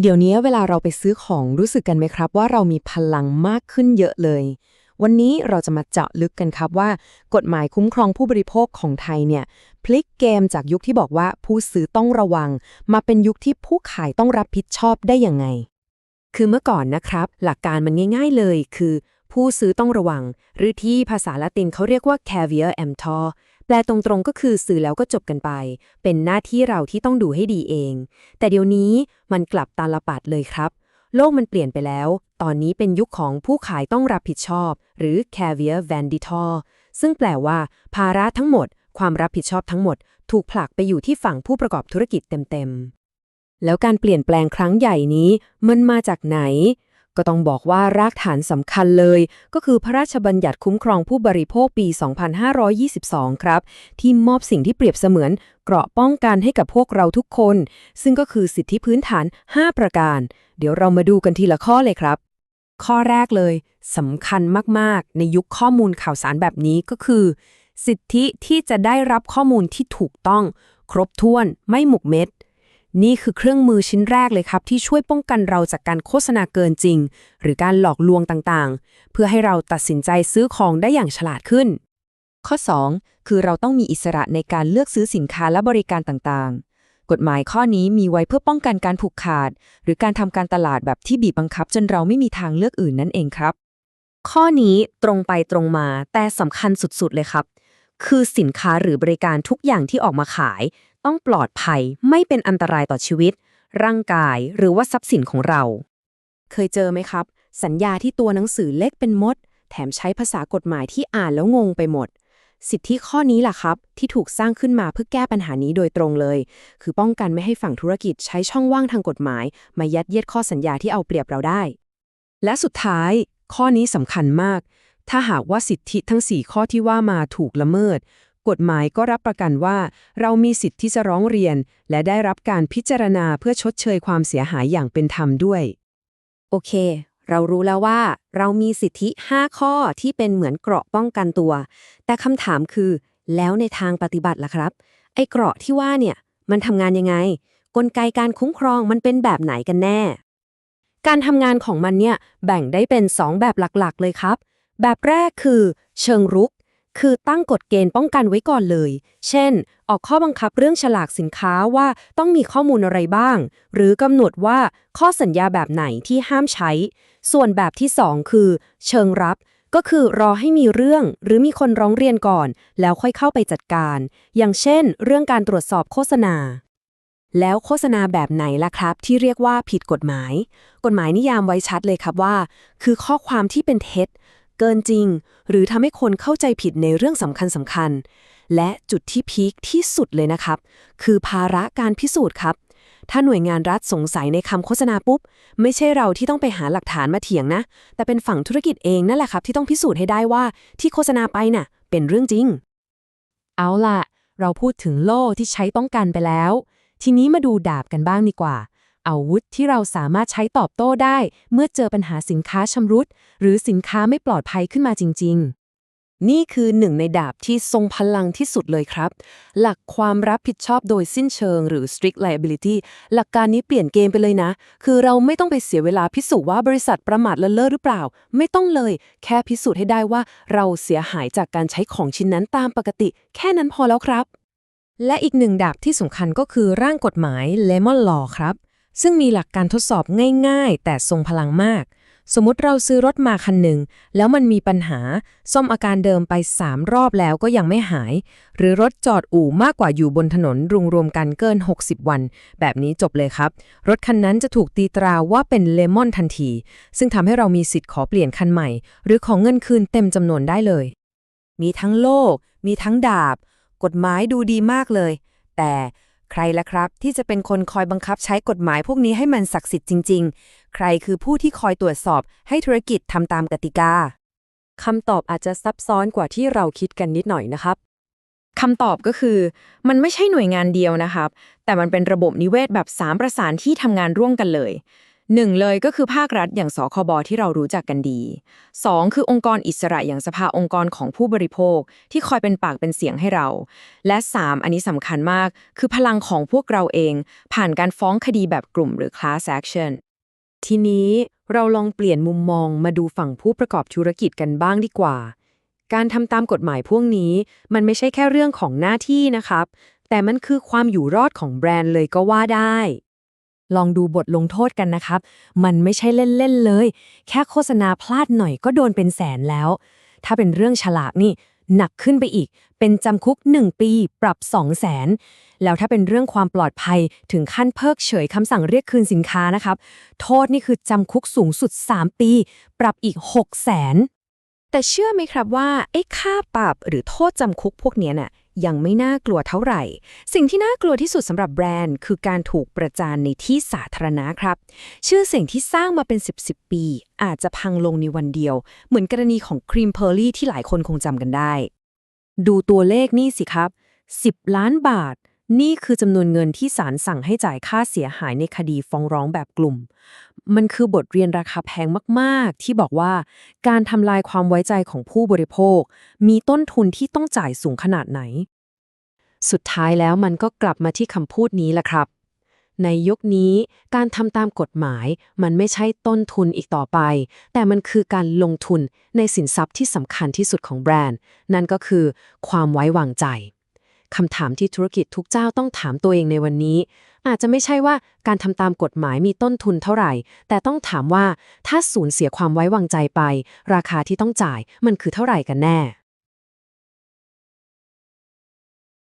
เดี๋ยวนี้เวลาเราไปซื้อของรู้สึกกันไหมครับ ว่าเรามีพลังมากขึ้นเยอะเลย วันนี้เราจะมาเจาะลึกกันครับว่า กฎหมายคุ้มครองผู้บริโภคของไทยเนี่ยพลิกเกมจากยุคที่บอกว่าผู้ซื้อต้องระวัง มาเป็นยุคที่ผู้ขายต้องรับผิดชอบได้ยังไง คือเมื่อก่อนนะครับ หลักการมันง่าย ๆเลยคือ ผู้ซื้อต้องระวัง หรือที่ภาษาละตินเขาเรียกว่า caveat emptor แปลตรงๆก็คือซื้อแล้วก็จบกันไป เป็นหน้าที่เราที่ต้องดูให้ดีเอง แต่เดี๋ยวนี้มันกลับตาลปัดเลยครับ โลกมันเปลี่ยนไปแล้ว ตอนนี้เป็นยุคของผู้ขายต้องรับผิดชอบ หรือ caveat venditor ซึ่งแปลว่า ภาระทั้งหมด ความรับผิดชอบทั้งหมด ถูกผลักไปอยู่ที่ฝั่งผู้ประกอบธุรกิจเต็มๆ แล้วการเปลี่ยนแปลงครั้งใหญ่นี้มันมาจากไหน ก็ต้องบอกว่ารากฐานสำคัญเลย ก็คือพระราชบัญญัติคุ้มครองผู้บริโภคปี 2522 ครับ ที่มอบสิ่งที่เปรียบเสมือนเกราะป้องกันให้กับพวกเราทุกคน ซึ่งก็คือสิทธิพื้นฐาน 5 ประการ เดี๋ยวเรามาดูกันทีละข้อเลยครับ ข้อแรกเลยสำคัญมากๆ ในยุคข้อมูลข่าวสารแบบนี้ก็คือ สิทธิที่จะได้รับข้อมูลที่ถูกต้อง ครบถ้วนไม่หมกเม็ด นี่คือเครื่องมือชิ้นแรกเลยครับ ที่ช่วยป้องกันเราจากการโฆษณาเกินจริง หรือการหลอกลวงต่างๆ เพื่อให้เราตัดสินใจซื้อของได้อย่างฉลาดขึ้น ข้อ 2 คือเราต้องมีอิสระในการเลือกซื้อสินค้าและบริการต่างๆ กฎหมายข้อนี้มีไว้เพื่อป้องกันการผูกขาด หรือการทำการตลาดแบบที่บีบบังคับ จนเราไม่มีทางเลือกอื่นนั่นเองครับ ข้อนี้ตรงไปตรงมาแต่สำคัญสุดๆเลยครับ คือสินค้าหรือบริการทุกอย่างที่ออกมาขาย ต้องปลอดภัยไม่เป็นอันตรายต่อชีวิต ร่างกายหรือว่าทรัพย์สินของเรา เคยเจอไหมครับ สัญญาที่ตัวหนังสือเล็กเป็นมด แถมใช้ภาษากฎหมายที่อ่านแล้วงงไปหมด สิทธิข้อนี้ล่ะครับ ที่ถูกสร้างขึ้นมาเพื่อแก้ปัญหานี้โดยตรงเลย คือป้องกันไม่ให้ฝั่งธุรกิจใช้ช่องว่างทางกฎหมาย มายัดเยียดข้อสัญญาที่เอาเปรียบเราได้ และสุดท้าย ข้อนี้สำคัญมาก ถ้าหากว่าสิทธิทั้ง 4 ข้อที่ว่ามาถูกละเมิด กฎหมายก็รับประกันว่า เรามีสิทธิ์ที่จะร้องเรียน และได้รับการพิจารณาเพื่อชดเชยความเสียหายอย่างเป็นธรรมด้วย โอเค เรารู้แล้วว่า เรามีสิทธิ 5 ข้อที่เป็นเหมือนเกราะป้องกันตัว แต่คำถามคือ แล้วในทางปฏิบัติล่ะครับ ไอ้เกราะที่ว่าเนี่ย มันทำงานยังไง กลไกการคุ้มครองมันเป็นแบบไหนกันแน่ การทำงานของมันเนี่ยแบ่งได้เป็น 2 แบบหลักๆ เลยครับ แบบแรกคือ เชิงรุก คือตั้งกฎเกณฑ์ป้องกันไว้ก่อนเลย เช่น ออกข้อบังคับเรื่องฉลากสินค้าว่าต้องมีข้อมูลอะไรบ้าง หรือกำหนดว่าข้อสัญญาแบบไหนที่ห้ามใช้ ส่วนแบบที่ 2 คือ เชิงรับก็คือรอให้มีเรื่องหรือมีคนร้องเรียนก่อน แล้วค่อยเข้าไปจัดการ อย่างเช่น เรื่องการตรวจสอบโฆษณา แล้วโฆษณาแบบไหนล่ะครับ ที่เรียกว่าผิดกฎหมาย กฎหมายนิยามไว้ชัดเลยครับว่า คือข้อความที่เป็นเท็จ เกินจริง หรือทำให้คนเข้าใจผิดในเรื่องสำคัญสำคัญ และจุดที่พีคที่สุดเลยนะครับ คือภาระการพิสูจน์ครับ ถ้าหน่วยงานรัฐสงสัยในคำโฆษณาปุ๊บ ไม่ใช่เราที่ต้องไปหาหลักฐานมาเถียงนะ แต่เป็นฝั่งธุรกิจเองนั่นแหละครับ ที่ต้องพิสูจน์ให้ได้ว่าที่โฆษณาไปน่ะ เป็นเรื่องจริง เอาล่ะ เราพูดถึงโล่ที่ใช้ป้องกันไปแล้ว ทีนี้มาดูดาบกันบ้างดีกว่า อาวุธที่เราสามารถใช้ตอบโต้ได้ เมื่อเจอปัญหาสินค้าชำรุด หรือสินค้าไม่ปลอดภัยขึ้นมาจริง ๆนี่คือหนึ่งในดาบที่ทรงพลังที่สุดเลยครับ หลักความรับผิดชอบโดยสิ้นเชิงหรือ strict liability หลักการนี้เปลี่ยนเกมไปเลยนะ คือเราไม่ต้องไปเสียเวลาพิสูจน์ว่าบริษัทประมาทเลเล่อหรือเปล่า ไม่ต้องเลย แค่พิสูจน์ให้ได้ว่าเราเสียหายจากการใช้ของชิ้นนั้นตามปกติ แค่นั้นพอแล้วครับ และอีกหนึ่งดาบที่สำคัญก็คือร่างกฎหมาย Lemon Law ครับ ซึ่งมีหลักการทดสอบง่ายๆ แต่ทรงพลังมาก สมมติเราซื้อรถมาคันหนึ่ง แล้วมันมีปัญหา ซ่อมอาการเดิมไป 3 รอบแล้วก็ยังไม่หาย หรือรถจอดอู่มากกว่าอยู่บนถนนรวมๆกันเกิน 60 วัน แบบนี้จบเลยครับ รถคันนั้นจะถูกตีตราว่าเป็นเลมอนทันที ซึ่งทำให้เรามีสิทธิ์ขอเปลี่ยนคันใหม่ หรือของเงินคืนเต็มจำนวนได้เลย มีทั้งโล่มีทั้งดาบ กฎหมายดูดีมากเลย แต่ ใครละครับ ที่จะเป็นคนคอยบังคับใช้กฎหมายพวกนี้ให้มันศักดิ์สิทธิ์จริง ๆ ใครคือผู้ที่คอยตรวจสอบให้ธุรกิจทำตามกติกาคำตอบอาจจะซับซ้อนกว่าที่เราคิดกันนิดหน่อยนะครับคำตอบก็คือ มันไม่ใช่หน่วยงานเดียวนะครับ แต่มันเป็นระบบนิเวศแบบสามประสานที่ทำงานร่วมกันเลย หนึ่งเลยก็คือภาครัฐอย่างสคบที่เรารู้จักกันดีสองคือองค์กรอิสระอย่างสภาองค์กรของผู้บริโภค ที่คอยเป็นปากเป็นเสียงให้เรา และสามอันนี้สำคัญมาก คือพลังของพวกเราเอง ผ่านการฟ้องคดีแบบกลุ่มหรือ class action ทีนี้เราลองเปลี่ยนมุมมองมาดูฝั่งผู้ประกอบธุรกิจกันบ้างดีกว่า การทำตามกฎหมายพวกนี้ มันไม่ใช่แค่เรื่องของหน้าที่นะครับ แต่มันคือความอยู่รอดของแบรนด์เลยก็ว่าได้ ลองดูบทลงโทษกันนะครับ มันไม่ใช่เล่นๆเลย แค่โฆษณาพลาดหน่อยก็โดนเป็นแสนแล้ว ถ้าเป็นเรื่องฉลากนี่ หนักขึ้นไปอีก เป็นจำคุก 1 ปี ปรับ2 0 0แสน แล้วถ้าเป็นเรื่องความปลอดภัยถึงขั้นเพิกเฉยคำสั่งเรียกคืนสินค้านะครับ โทษนี่คือจำคุกสูงสุด 3 ปี ปรับอีก 6 0แสนแต่เชื่อไหมครับว่าไอ้ค่าปรับหรือโทษจำคุกพวกเนี้ยน่ะ ยังไม่น่ากลัวเท่าไหร่ สิ่งที่น่ากลัวที่สุดสำหรับแบรนด์ คือการถูกประจานในที่สาธารณะครับ ชื่อเสียงที่สร้างมาเป็น 10บสปี อาจจะพังลงในวันเดียว เหมือนกรณีของครีมเพอร์ลี่ที่หลายคนคงจำกันได้ ดูตัวเลขนี่สิครับ 10 ล้านบาท นี่คือจำนวนเงินที่ศาลสั่งให้จ่ายค่าเสียหายในคดีฟ้องร้องแบบกลุ่ม มันคือบทเรียนราคาแพงมากๆ ที่บอกว่าการทำลายความไว้ใจของผู้บริโภค มีต้นทุนที่ต้องจ่ายสูงขนาดไหน สุดท้ายแล้วมันก็กลับมาที่คำพูดนี้แหละครับ ในยุคนี้การทำตามกฎหมาย มันไม่ใช่ต้นทุนอีกต่อไป แต่มันคือการลงทุนในสินทรัพย์ที่สำคัญที่สุดของแบรนด์ นั่นก็คือความไว้วางใจ คำถามที่ธุรกิจทุกเจ้าต้องถามตัวเองในวันนี้ อาจจะไม่ใช่ว่าการทำตามกฎหมายมีต้นทุนเท่าไหร่ แต่ต้องถามว่าถ้าสูญเสียความไว้วางใจไป ราคาที่ต้องจ่ายมันคือเท่าไหร่กันแน่